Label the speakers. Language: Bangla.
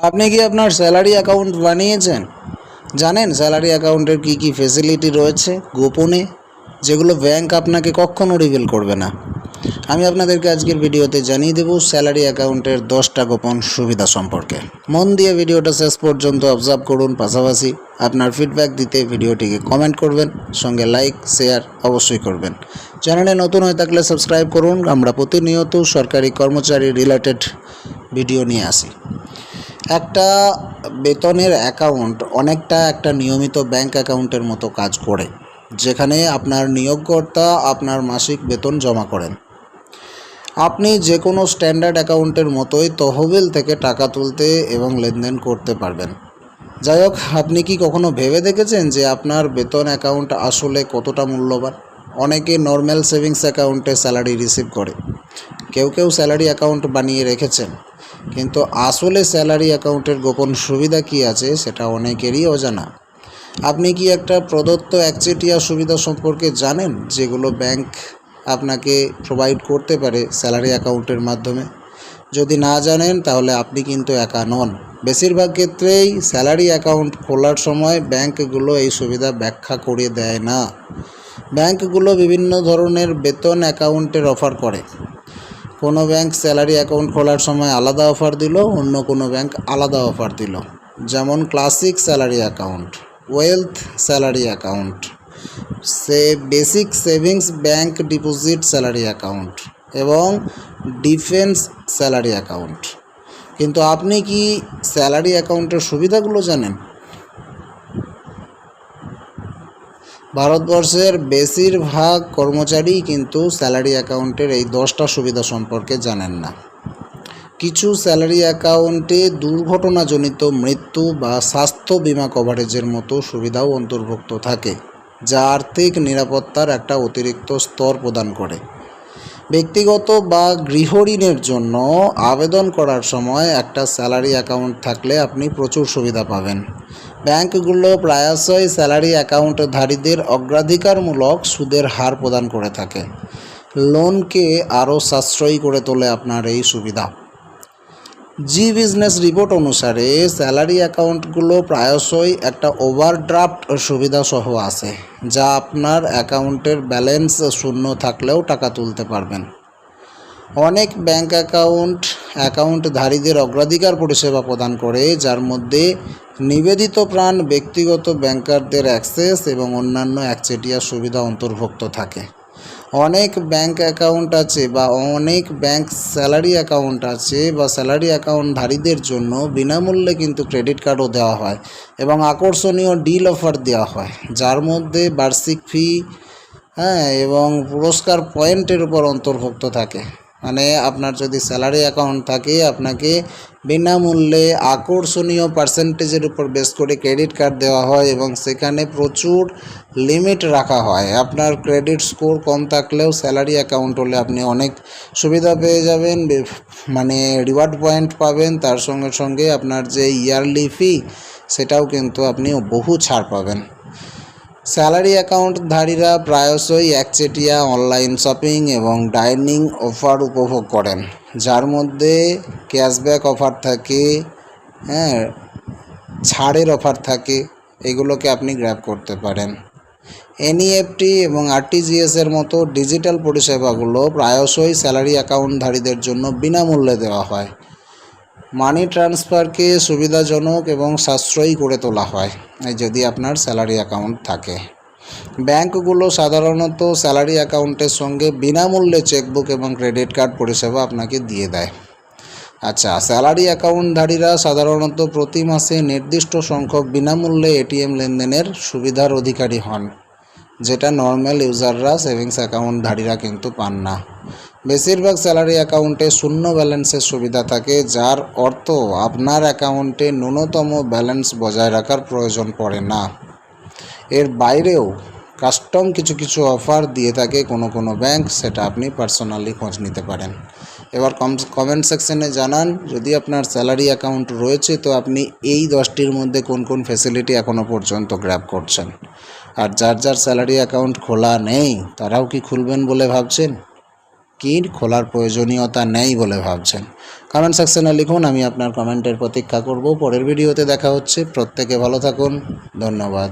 Speaker 1: আপনি কি আপনার স্যালারি অ্যাকাউন্ট বানিয়েছেন? জানেন স্যালারি অ্যাকাউন্টের কি কি ফেসিলিটি রয়েছে গোপনে? যেগুলো ব্যাংক আপনাকে কখনো রিভিল করবে না। আমি আপনাদেরকে আজকের ভিডিওতে জানিয়ে দেব স্যালারি অ্যাকাউন্টের দশটা গোপন সুবিধা সম্পর্কে। মন দিয়ে ভিডিওটা শেষ পর্যন্ত অবজার্ভ করুন। পাশাপাশি আপনার ফিডব্যাক দিতে ভিডিওটিকে কমেন্ট করবেন, সঙ্গে লাইক শেয়ার অবশ্যই করবেন। চ্যানেলে নতুন হয়ে থাকলে সাবস্ক্রাইব করুন। আমরা প্রতিনিয়ত সরকারি কর্মচারী রিলেটেড ভিডিও নিয়ে আসি। একটা বেতনের অ্যাকাউন্ট অনেকটা একটা নিয়মিত ব্যাংক অ্যাকাউন্টের মতো কাজ করে, যেখানে আপনার নিয়োগকর্তা আপনার মাসিক বেতন জমা করেন। আপনি যে কোনো স্ট্যান্ডার্ড অ্যাকাউন্টের মতোই তহবিল থেকে টাকা তুলতে এবং লেনদেন করতে পারবেন। যাই হোক, আপনি কি কখনো ভেবে দেখেছেন যে আপনার বেতন অ্যাকাউন্ট আসলে কতটা মূল্যবান? অনেকে নর্মাল সেভিংস অ্যাকাউন্টে স্যালারি রিসিভ করে। কেউ কেউ স্যালারি অ্যাকাউন্ট বানিয়ে রেখেছেন। কিন্তু আসলে স্যালারি অ্যাকাউন্টের গোপন সুবিধা কি আছে সেটা অনেকেরই অজানা। আপনি কি একটা প্রদত্ত একচেটিয়া সুবিধা সম্পর্কে জানেন যেগুলো ব্যাংক আপনাকে প্রোভাইড করতে পারে স্যালারি অ্যাকাউন্টের মাধ্যমে? যদি না জানেন, তাহলে আপনি কিন্তু একা নন। বেশিরভাগ ক্ষেত্রেই স্যালারি অ্যাকাউন্ট খোলার সময় ব্যাংকগুলো এই সুবিধা ব্যাখ্যা করে দেয় না। ব্যাংকগুলো বিভিন্ন ধরনের বেতন অ্যাকাউন্টের অফার করে। কোনো ব্যাংক স্যালারি অ্যাকাউন্ট খোলার সময় আলাদা অফার দিল, অন্য কোনো ব্যাংক আলাদা অফার দিল। যেমন classic salary account, wealth salary account, সে basic savings bank deposit salary account এবং ডিফেন্স স্যালারি অ্যাকাউন্ট। কিন্তু আপনি কি স্যালারি অ্যাকাউন্টের সুবিধাগুলো জানেন? ভারতবর্ষের বেশিরভাগ কর্মচারী কিন্তু স্যালারি অ্যাকাউন্টের এই দশটা সুবিধা সম্পর্কে জানেন না। কিছু স্যালারি অ্যাকাউন্টে দুর্ঘটনাজনিত মৃত্যু বা স্বাস্থ্য বিমা কভারেজের মতো সুবিধাও অন্তর্ভুক্ত থাকে, যা আর্থিক নিরাপত্তার একটা অতিরিক্ত স্তর প্রদান করে। ব্যক্তিগত বা গৃহ ঋণের জন্য আবেদন করার সময় একটা স্যালারি অ্যাকাউন্ট থাকলে আপনি প্রচুর সুবিধা পাবেন। ব্যাংকগুলো প্রায়শই স্যালারি অ্যাকাউন্টধারীদের অগ্রাধিকারমূলক সুদের হার প্রদান করে থাকে। লোনকে আরও সাশ্রয়ী করে তোলে আপনার এই সুবিধা। জি বিজনেস রিপোর্ট অনুসারে স্যালারি অ্যাকাউন্টগুলো প্রায়শই একটা ওভারড্রাফট সুবিধা সহ আসে যা আপনার অ্যাকাউন্টের ব্যালেন্স শূন্য থাকলেও টাকা তুলতে পারবেন। অনেক ব্যাংক অ্যাকাউন্ট অ্যাকাউন্টধারীদের অগ্রাধিকার পরিষেবা প্রদান করে, যার মধ্যে নিবেদিত প্রাণ ব্যক্তিগত ব্যাংকারদের অ্যাক্সেস এবং অন্যান্য একচেটিয়া সুবিধা অন্তর্ভুক্ত থাকে। অনেক ব্যাংক অ্যাকাউন্ট আছে বা অনেক ব্যাংক স্যালারি অ্যাকাউন্ট আছে বা স্যালারি অ্যাকাউন্টধারীদের জন্য বিনামূল্যে কিন্তু ক্রেডিট কার্ডও দেওয়া হয় এবং আকর্ষণীয় ডিল অফার দেওয়া হয়, যার মধ্যে বার্ষিক ফি হ্যাঁ এবং পুরস্কার পয়েন্টের উপর অন্তর্ভুক্ত থাকে। মানে আপনার যদি স্যালারি অ্যাকাউন্ট থাকে, আপনাকে বিনামূল্যে আকর্ষণীয় পার্সেন্টেজের উপর বেস করে ক্রেডিট কার্ড দেওয়া হয় এবং সেখানে প্রচুর লিমিট রাখা হয়। আপনার ক্রেডিট স্কোর কম থাকলেও স্যালারি অ্যাকাউন্ট হলে আপনি অনেক সুবিধা পেয়ে যাবেন মানে রিওয়ার্ড পয়েন্ট পাবেন। তার সঙ্গে সঙ্গে আপনার যে ইয়ারলি ফি সেটাও কিন্তু আপনি বহু ছাড় পাবেন। স্যালারি অ্যাকাউন্টধারীরা প্রায়শই একচেটিয়া অনলাইন শপিং এবং ডাইনিং অফার উপভোগ করেন, যার মধ্যে ক্যাশব্যাক অফার থাকে হ্যাঁ ছাড়ের অফার থাকে, এগুলোকে আপনি গ্র্যাব করতে পারেন। এনইএফটি এবং আরটিজিএস এর মতো ডিজিটাল পরিষেবাগুলো প্রায়শই স্যালারি অ্যাকাউন্টধারীদের জন্য বিনামূল্যে দেওয়া হয়। মানি ট্রান্সফারকে সুবিধাজনক এবং সাশ্রয়ী করে তোলা হয় যদি আপনার স্যালারি অ্যাকাউন্ট থাকে। ব্যাংকগুলো সাধারণত স্যালারি অ্যাকাউন্টের সঙ্গে বিনামূল্যে চেকবুক এবং ক্রেডিট কার্ড পরিষেবা আপনাকে দিয়ে দেয়। আচ্ছা স্যালারি অ্যাকাউন্টধারীরা সাধারণত প্রতি মাসে নির্দিষ্ট সংখ্যক বিনামূল্যে এটিএম লেনদেনের সুবিধার অধিকারী হন। যেটা নর্মাল ইউজাররা সেভিংস অ্যাকাউন্টধারীরা কিন্তু পান না। বেশিরভাগ স্যালারি অ্যাকাউন্টে শূন্য ব্যালেন্সের সুবিধা থাকে, যার অর্থ আপনার অ্যাকাউন্টে ন্যূনতম ব্যালেন্স বজায় রাখার প্রয়োজন পড়ে না। এর বাইরেও কাস্টম কিছু কিছু অফার দিয়ে থাকে কোনো কোনো ব্যাংক সেটা আপনি পার্সোনালি খোঁজ নিতে পারেন। এবার কম কমেন্ট সেকশনে জানান, যদি আপনার স্যালারি অ্যাকাউন্ট রয়েছে, তো আপনি এই দশটির মধ্যে কোন কোন ফেসিলিটি এখনও পর্যন্ত গ্র্যাব করছেন? আর যার যার স্যালারি অ্যাকাউন্ট খোলা নেই, তারাও কি খুলবেন বলে ভাবছেন? কি খোলার প্রয়োজনীয়তা নেই বলে ভাবছেন? কমেন্ট সেকশনে লিখুন, আমি আপনার কমেন্টের প্রতীক্ষা করব। পরের ভিডিওতে দেখা হচ্ছে। প্রত্যেকে ভালো থাকুন। ধন্যবাদ।